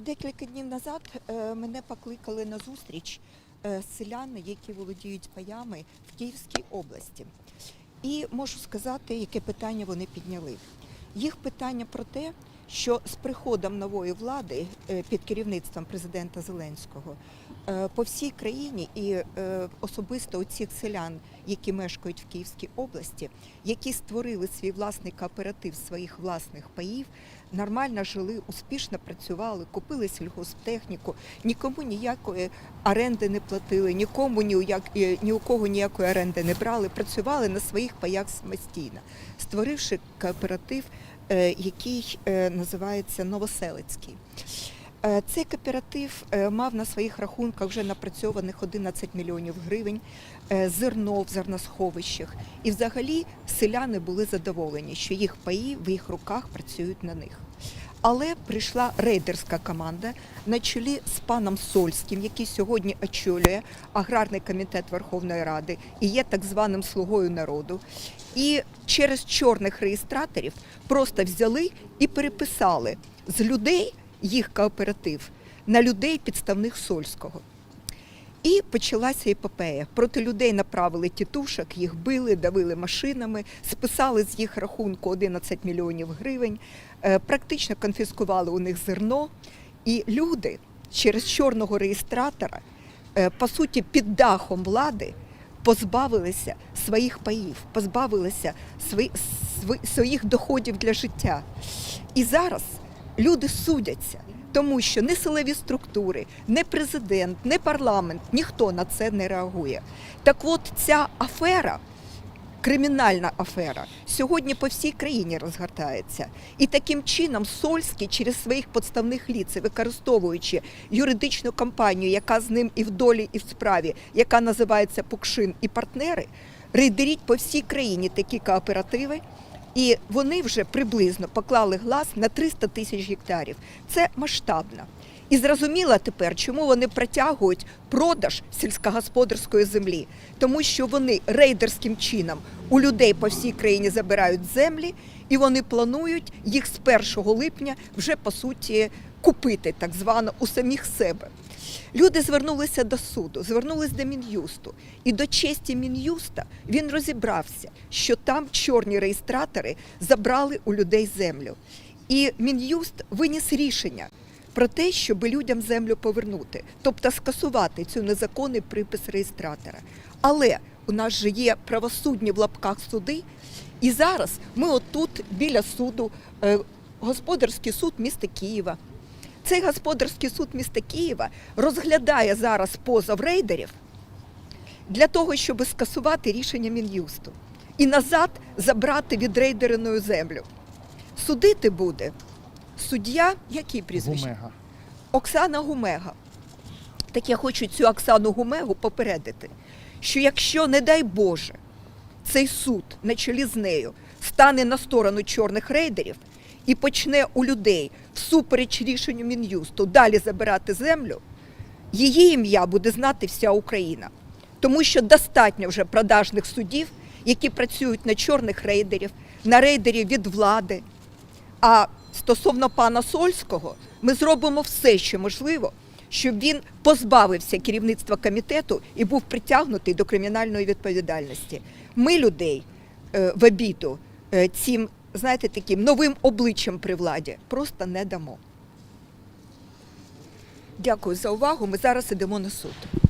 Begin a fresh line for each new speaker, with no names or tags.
Декілька днів назад е, мене покликали на зустріч е, селяни, які володіють паями в Київській області. І можу сказати, яке питання вони підняли. Їх питання про те, що з приходом нової влади е, під керівництвом президента Зеленського е, по всій країні і е, особисто у цих селян, які мешкають в Київській області, які створили свій власний кооператив своїх власних паїв, нормально жили, успішно працювали, купили сільгосптехніку, нікому ніякої оренди не платили, нікому ні у, як, ні у кого ніякої оренди не брали, працювали на своїх паях самостійно, створивши кооператив, який е, називається Новоселицький. Е, Цей кооператив е, мав на своїх рахунках вже напрацьованих 11 мільйонів гривень, е, зерно в зерносховищах. І взагалі селяни були задоволені, що їх паї в їх руках працюють на них. Але прийшла рейдерська команда на чолі з паном Сольським, який сьогодні очолює аграрний комітет Верховної Ради і є так званим слугою народу. І через чорних реєстраторів просто взяли і переписали з людей їх кооператив на людей підставних Сольського. І почалася епопея. Проти людей направили тітушок, їх били, давили машинами, списали з їх рахунку 11 мільйонів гривень, е, практично конфіскували у них зерно. І люди через чорного реєстратора, е, по суті, під дахом влади позбавилися своїх паїв, позбавилися своїх доходів для життя. І зараз люди судяться, тому що не силові структури, не президент, не парламент, ніхто на це не реагує. Так от ця афера. Кримінальна афера сьогодні по всій країні розгортається, і таким чином Сольський через своїх подставних ліц, використовуючи юридичну компанію, яка з ним і в долі, і в справі, яка називається Пукшин і партнери, рейдеріть по всій країні такі кооперативи. І вони вже приблизно поклали глаз на 300 тисяч гектарів. Це масштабно. І зрозуміло тепер, чому вони протягують продаж сільськогосподарської землі, тому що вони рейдерським чином у людей по всій країні забирають землі, і вони планують їх з 1 липня вже по суті купити, так звано, у самих себе. Люди звернулися до суду, звернулись до Мін'юсту. І до честі Мін'юста він розібрався, що там чорні реєстратори забрали у людей землю. І Мін'юст виніс рішення про те, щоб людям землю повернути, тобто скасувати цю незаконний припис реєстратора. Але у нас же є правосудні в лапках суди, і зараз ми отут біля суду, е, господарський суд міста Києва. Цей господарський суд міста Києва розглядає зараз позов рейдерів для того, щоб скасувати рішення Мін'юсту і назад забрати від рейдереної землю. Судити буде суддя, який прізвище?
Гумега.
Оксана Гумега. Так я хочу цю Оксану Гумегу попередити, що якщо, не дай Боже, цей суд на чолі з нею стане на сторону чорних рейдерів і почне у людей всупереч рішенню Мін'юсту далі забирати землю, її ім'я буде знати вся Україна. Тому що достатньо вже продажних судів, які працюють на чорних рейдерів, на рейдерів від влади. А стосовно пана Сольського, ми зробимо все, що можливо, щоб він позбавився керівництва комітету і був притягнутий до кримінальної відповідальності. Ми людей е, в обіду е, цим, знаєте, таким новим обличчям при владі просто не дамо. Дякую за увагу. Ми зараз ідемо на суд.